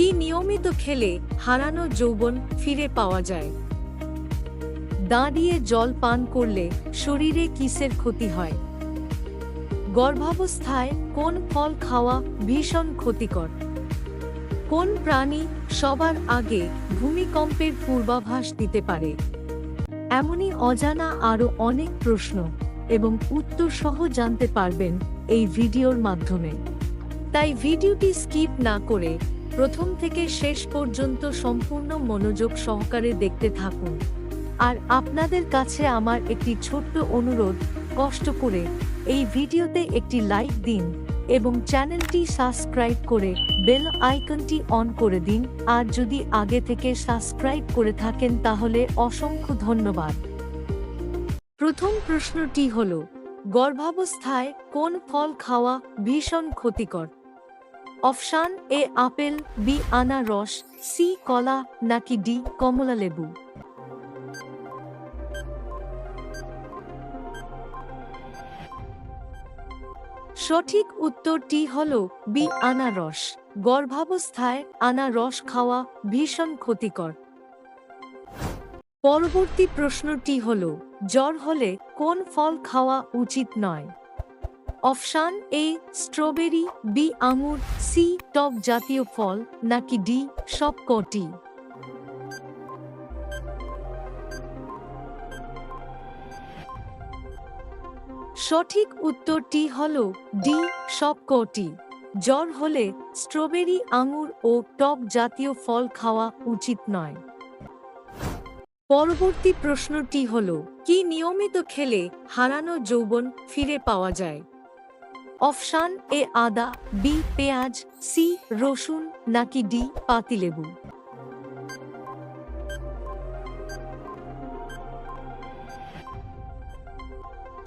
কি নিয়মিত খেলে হারানো যৌবন ফিরে পাওয়া যায়? দাঁড়িয়ে জল পান করলে শরীরে কিসের ক্ষতি হয়? গর্ভাবস্থায় কোন ফল খাওয়া ভীষণ ক্ষতিকর? কোন প্রাণী সবার আগে ভূমিকম্পের পূর্বাভাস দিতে পারে? এমনই অজানা আরও অনেক প্রশ্ন এবং উত্তর সহ জানতে পারবেন এই ভিডিওর মাধ্যমে। তাই ভিডিওটি স্কিপ না করে প্রথম থেকে শেষ পর্যন্ত সম্পূর্ণ মনোযোগ সহকারে দেখতে থাকুন। আর আপনাদের কাছে আমার একটি ছোট্ট অনুরোধ, কষ্ট করে এই ভিডিওতে একটি লাইক দিন এবং চ্যানেলটি সাবস্ক্রাইব করে বেল আইকনটি অন করে দিন। আর যদি আগে থেকে সাবস্ক্রাইব করে থাকেন তাহলে অসংখ্য ধন্যবাদ। প্রথম প্রশ্নটি হল, গর্ভাবস্থায় কোন ফল খাওয়া ভীষণ ক্ষতিকর? অপশান এ আপেল, বি আনারস, সি কলা, নাকি ডি কমলা লেবু সঠিক উত্তরটি হল বি আনারস। গর্ভাবস্থায় আনারস খাওয়া ভীষণ ক্ষতিকর। পরবর্তী প্রশ্নটি হল, জ্বর হলে কোন ফল খাওয়া উচিত নয়? অপশান এ, স্ট্রবেরি, বি, আঙুর, সি, টক জাতীয় ফল, নাকি ডি সবকটি সঠিক উত্তরটি হল ডি সবকটি জ্বর হলে স্ট্রবেরি, আঙুর ও টক জাতীয় ফল খাওয়া উচিত নয়। পরবর্তী প্রশ্নটি হল, কি নিয়মিত খেলে হারানো যৌবন ফিরে পাওয়া যায়? অপশান এ আদা, বি পেঁয়াজ, সি রসুন, নাকি ডি পাতিলেবু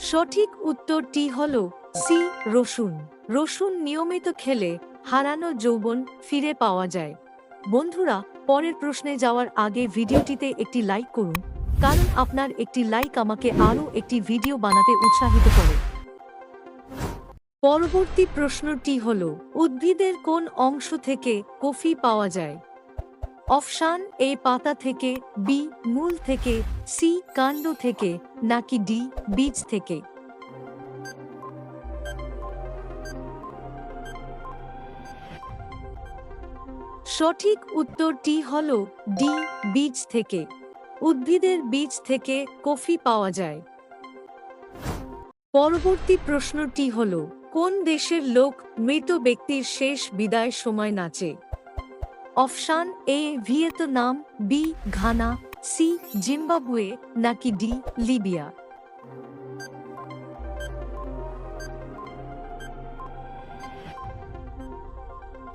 সঠিক উত্তরটি হল সি রসুন। রসুন নিয়মিত খেলে হারানো যৌবন ফিরে পাওয়া যায়। বন্ধুরা, পরের প্রশ্নে যাওয়ার আগে ভিডিওটিতে একটি লাইক করুন, কারণ আপনার একটি লাইক আমাকে আরও একটি ভিডিও বানাতে উৎসাহিত করে। পরবর্তী প্রশ্নটি হল, উদ্ভিদের কোন অংশ থেকে কফি পাওয়া যায়? অপশান এ পাতা থেকে, বি মূল থেকে, সি কাণ্ড থেকে, নাকি ডি বীজ থেকে? সঠিক উত্তরটি হল, ডি বীজ থেকে। উদ্ভিদের বীজ থেকে কফি পাওয়া যায়। পরবর্তী প্রশ্নটি হল কোন দেশের লোক মৃত ব্যক্তির শেষ বিদায় সময় নাচে? Option A, Vietnam, B, Ghana, C, Zimbabwe, নাকি ডি, লিবিয়া?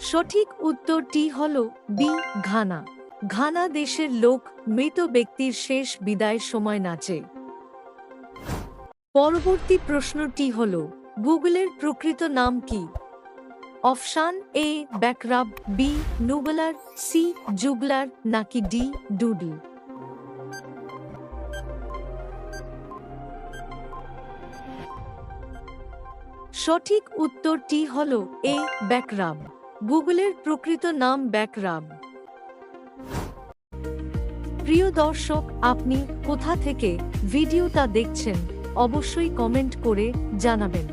সঠিক উত্তরটি হল বি, ঘানা। ঘানা দেশের লোক মৃত ব্যক্তির শেষ বিদায় সময় নাচে। পরবর্তী প্রশ্নটি হল গুগলের প্রকৃত নাম কি? অপশান এ, ব্যাকরাব, বি নুবলার সি, জুগলার, নাকি ডি ডুডল সঠিক উত্তরটি হল এ, ব্যাকরাব। গুগলের প্রকৃত নাম ব্যাকরাব। প্রিয় দর্শক, আপনি কোথা থেকে ভিডিওটা দেখছেন, অবশ্যই কমেন্ট করে জানাবেন।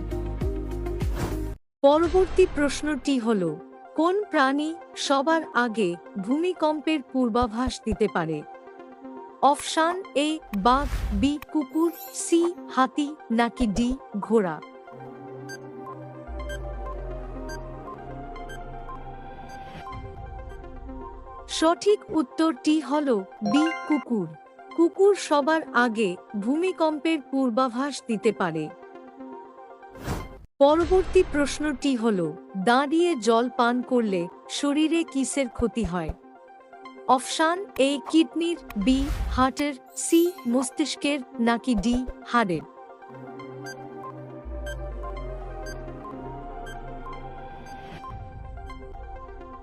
পরবর্তী প্রশ্নটি হল, কোন প্রাণী সবার আগে ভূমিকম্পের পূর্বাভাস দিতে পারে? অপশান এ, বাঘ, বি, কুকুর, সি, হাতি, নাকি ডি, ঘোড়া? সঠিক উত্তরটি হল, বি, কুকুর। কুকুর সবার আগে ভূমিকম্পের পূর্বাভাস দিতে পারে। পরবর্তী প্রশ্নটি হল, দাঁড়িয়ে জল পান করলে শরীরে কিসের ক্ষতি হয়? অপশান এ, কিডনির, বি, হার্টের, সি, মস্তিষ্কের, নাকি ডি, হাড়ের?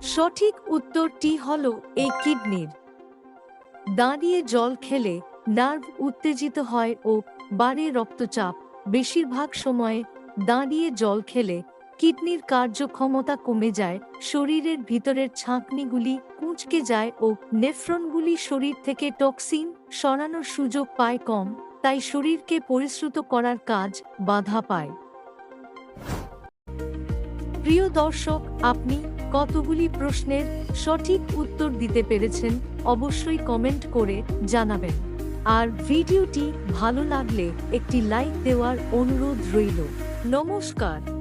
সঠিক উত্তরটি হল এই কিডনির। দাঁড়িয়ে জল খেলে নার্ভ উত্তেজিত হয় ও বাড়ে রক্তচাপ, বেশিরভাগ সময়ে দাঁড়িয়ে জল খেলে কিডনির কার্যক্ষমতা কমে যায়, শরীরের ভিতরের ছাঁকনিগুলি কুঁচকে যায় ও নেফ্রনগুলি শরীর থেকে টক্সিন সরানোর সুযোগ পায় কম, তাই শরীরকে পরিশ্রুত করার কাজ বাধা পায়। প্রিয় দর্শক, আপনি কতগুলি প্রশ্নের সঠিক উত্তর দিতে পেরেছেন অবশ্যই কমেন্ট করে জানাবেন। আর ভিডিওটি ভালো লাগলে একটি লাইক দেওয়ার অনুরোধ রইল। নমস্কার।